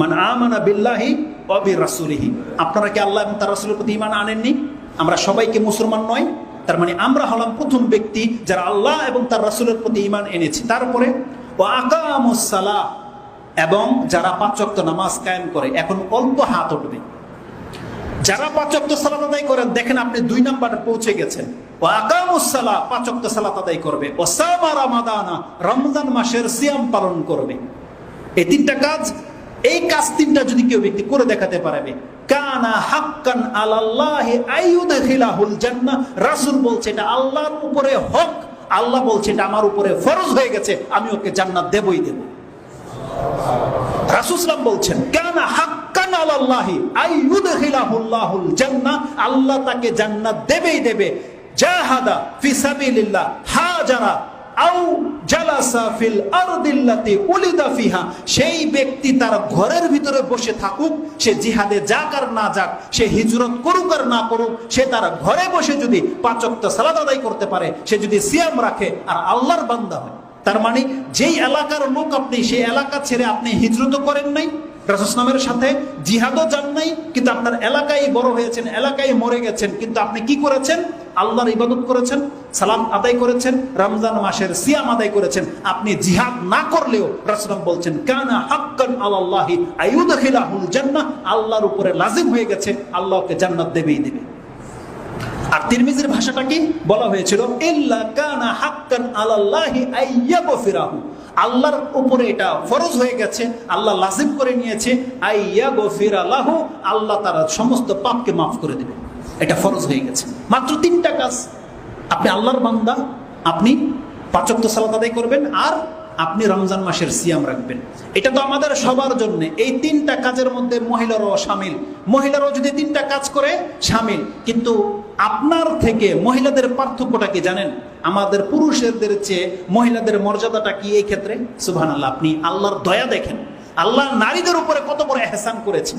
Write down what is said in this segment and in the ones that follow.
মান আমানা বিল্লাহি অবি রাসুলিহি আপনারা কি আল্লাহ এবং তার রাসুলের প্রতি ইমান আনেননি? আমরা সবাইকে মুসলমান নয়? তার মানে আমরা হলাম প্রথম ব্যক্তি যারা আল্লাহ এবং তার রাসুলের প্রতি ইমান এনেছি। তারপরে ও আকামুসালাহ এবং যারা পাঁচক্ত নামাজ কায়েম করে, এখন অল্প হাত উঠবে। যারা পাঁচক্ত সালাত আদায় করেন, দেখেন আপনি দুই নাম্বারে পৌঁছে গেছেন। ও আকামুসালা পাঁচক্ত সালাত আদায় করবে। ও সামা রামাদানা, রমজান মাসের সিয়াম পালন করবে। এই তিনটা কাজ এই কাজ তিনটা যদি কেউ ব্যক্তি করে দেখাতে পারবে। আল্লাহ আমি ওকে জান্নাত দেবই দেব। রাসূসলাম বলছেন, কানা হাক্কান জান্নাহ। আল্লাহ তাকে জান্নাত দেবেই দেবে। জাহাদা ফি সাবিলিল্লাহ। হাজারা আও জালাসা ফিল আরদিল্লাতি উলিদা ফিহা। সেই ব্যক্তি তার ঘরের ভিতরে বসে থাকুক, সে জিহাদে যাক আর না যাক, সে হিজরত করুক আর না করুক, সে তার ঘরে বসে যদি পাঁচক্ত সালাদ আদায় করতে পারে, সে যদি সিয়াম রাখে আর আল্লাহর বান্দা হয়। তার মানে যেই এলাকার লোক আপনি, সেই এলাকা ছেড়ে আপনি হিজরত করেন নাই রাসুসলামের সাথে জিহাদও যান নাই, কিন্তু আপনার এলাকায় বড় হয়েছেন, এলাকায় মরে গেছেন, কিন্তু আপনি কি করেছেন? আল্লাহর ইবাদত করেছেন? সালাম আদায় করেছেন, রমজান মাসের সিয়াম আদায় করেছেন। আপনি জিহাদ না করলেও রাসুলাম বলছেন, কানা হাক্কান আল্লাহি আইয়ুদখিলাহুল জান্নাহ। আল্লাহর উপরে লাজিম হয়ে গেছে, আল্লাহকে জান্নাত দেবেই দেবে। আর তিরমিজির ভাষাটা কি? বলা হয়েছিল, ইল্লা কানা হাক্কান আলাল্লাহি আইয়াগফিরাহু। আল্লাহর উপরে এটা ফরজ হয়ে গেছে, আল্লাহ লাজিম করে নিয়েছে আইয়াগফিরা লাহু আল্লাহ তার সমস্ত পাপকে মাফ করে দেবে। এটা ফরজ হয়ে গেছে। মাত্র তিনটা কাজ আপনি আল্লাহর বান্দা, আপনি পাঁচক্ত সালাত আদায় করবেন আর আপনি রমজান মাসের সিয়াম রাখবেন। এটা তো আমাদের সবার জন্য। এই তিনটা কাজের মধ্যে মহিলারাও সামিল। মহিলারাও যদি তিনটা কাজ করে, সামিল। কিন্তু আপনার থেকে মহিলাদের পার্থক্যটা কি জানেন? আমাদের পুরুষদের চেয়ে মহিলাদের মর্যাদাটা কি এই ক্ষেত্রে? সুবহান আল্লাহ আপনি আল্লাহর দয়া দেখেন। আল্লাহ নারীদের উপরে কত বড় এহসান করেছে।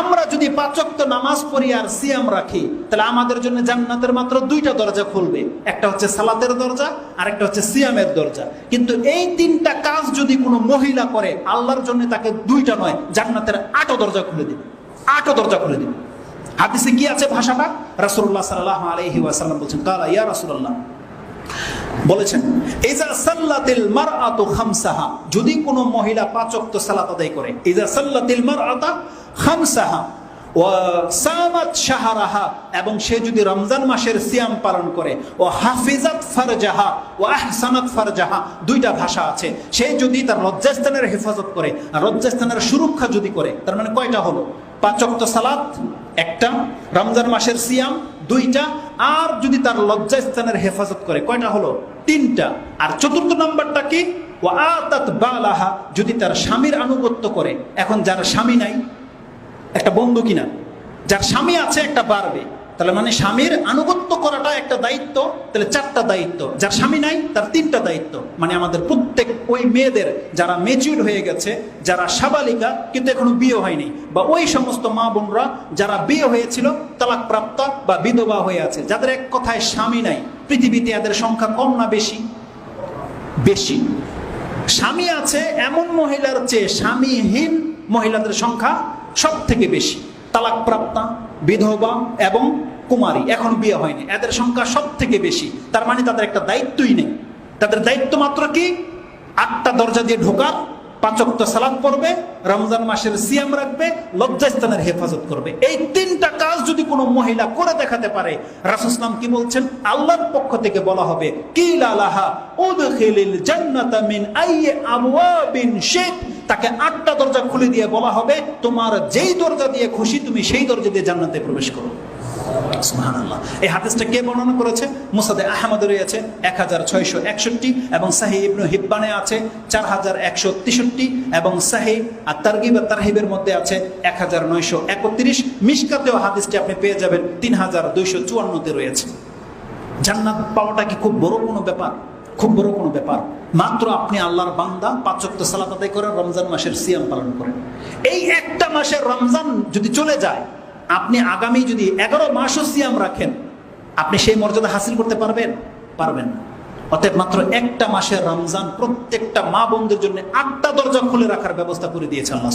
আমরা যদি পাচক্ত নামাজ পড়ি আর সিয়াম রাখি, তাহলে আমাদের জন্য জান্নাতের মাত্র দুইটা দরজা খুলবে। একটা হচ্ছে সালাতের দরজা আর একটা হচ্ছে সিয়ামের দরজা। কিন্তু এই তিনটা কাজ যদি কোনো মহিলা করে, আল্লাহর জন্য তাকে দুইটা নয়, জান্নাতের আটও দরজা খুলে দিবে। আটও দরজা খুলে দিবে। হাদিসে কি আছে ভাষাটা? রাসূলুল্লাহ সাল্লাল্লাহু আলাইহি ওয়াসাল্লাম বলছেন, কালা ইয়া রাসূলুল্লাহ বলেছেন, ইজা সাল্লাতিল মারআতু খামসাহা। যদি কোনো মহিলা পাঁচ ওয়াক্ত সালাত আদায় করে, ইজা সাল্লাতিল মারআতা খামসাহা। ওয়া সামাত শাহরাহা, এবং সে যদি রমজান মাসের সিয়াম পালন করে ও হাফিজাত ফারজাহা। ও আহসানাত ফারজাহা। দুইটা ভাষা আছে। সে যদি তার লজ্জাস্থানের হেফাজত করে, আর লজ্জাস্থানের সুরক্ষা যদি করে, তার মানে কয়টা হলো? পাঁচ ওয়াক্ত সালাত একটা, রমজান মাসের সিয়াম, দুইটা, আর যদি তার লজ্জাস্থানের হেফাজত করে, কয়টা হলো? তিনটা। আর চতুর্থ নাম্বারটা কি? ও আতাত বালাহা, যদি তার স্বামীর আনুগত্য করে। এখন যার স্বামী নাই, একটা বন্ধু কিনা? যার স্বামী আছে, একটা বাড়বে। তাহলে মানে স্বামীর আনুগত্য করাটা একটা দায়িত্ব, তাহলে চারটা দায়িত্ব। যার স্বামী নাই, তার তিনটা দায়িত্ব। মানে আমাদের প্রত্যেক ওই মেয়েদের যারা মেচিউর হয়ে গেছে, যারা সাবালিকা, কিন্তু এখনও বিয়ে হয়নি, বা ওই সমস্ত মা বোনরা যারা বিয়ে হয়েছিল তালাক প্রাপ্ত বা বিধবা হয়ে আছে, যাদের এক কথায় স্বামী নাই, পৃথিবীতে এদের সংখ্যা কম না বেশি? বেশি। স্বামী আছে এমন মহিলার চেয়ে স্বামীহীন মহিলাদের সংখ্যা সব থেকে বেশি। তালাক প্রাপ্তা বিধবা এবং কুমারী। এখন বিয়ে হয়নি। এদের সংখ্যা সব থেকে বেশি। তার মানে তাদের একটা দায়িত্বই নেই। তাদের দায়িত্ব মাত্র কি? আটটা দরজা দিয়ে ঢোকার পাঁচক্ত সালাদ পড়বে, রমজান মাসের সিয়াম রাখবে, লজ্জাস্থানের হেফাজত করবে। এই তিনটা কাজ যদি কোনো মহিলা করে দেখাতে পারে রাসুসলাম কি বলছেন? আল্লাহর পক্ষ থেকে বলা হবে কি লালাহা উদখিলিল জান্নাতা মিন আইয়ি আবওয়াবিন শিত তাকে আটটা দরজা খুলে দিয়ে বলা হবে, তোমার যেই দরজা দিয়ে খুশি, তুমি সেই দরজা দিয়ে জান্নাতে প্রবেশ করো। এই হাদিসটা কে বর্ণনা করেছে? মুসাদে রয়েছে এক হাজার ছয়শো একষট্টি এবং সাহি ইবনু হিব্বানে আছে চার হাজার একশো তেষট্টি এবং সাহি আর তারগিব আর তারহিবের মধ্যে আছে এক হাজার নয়শো একত্রিশ। মিসকাতেও হাদিসটি আপনি পেয়ে যাবেন তিন হাজার দুইশো চুয়ান্নতে রয়েছে। জান্নাত পাওয়াটা কি খুব বড় কোনো ব্যাপার? খুব বড় কোনো ব্যাপার। মাত্র আপনি আল্লাহর বান্দা পাঁচক্ত সালাত আদায় করেন রমজান মাসের সিয়াম পালন করেন। এই একটা মাসের রমজান যদি চলে যায়, আপনি আগামী যদি এগারো মাসও সিয়াম রাখেন, আপনি সেই মর্যাদা হাসিল করতে পারবেন? পারবেন না। অতএব মাত্র একটা মাসের রমজান প্রত্যেকটা মা বোনদের জন্য আটটা দরজা খুলে রাখার ব্যবস্থা করে দিয়েছে আল্লাহ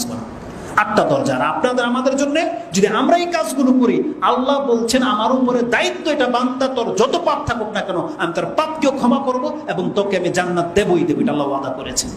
আটটা দরজা। আর আপনাদের আমাদের জন্য যদি আমরা এই কাজগুলো করি, আল্লাহ বলছেন, আমার উপরে দায়িত্ব এটা বান্দা, তোর যত পাপ থাকুক না কেন, আমি তার পাপকেও ক্ষমা করব এবং তোকে আমি জান্নাত দেবই দেবো এটা আল্লাহ আদা করেছেন।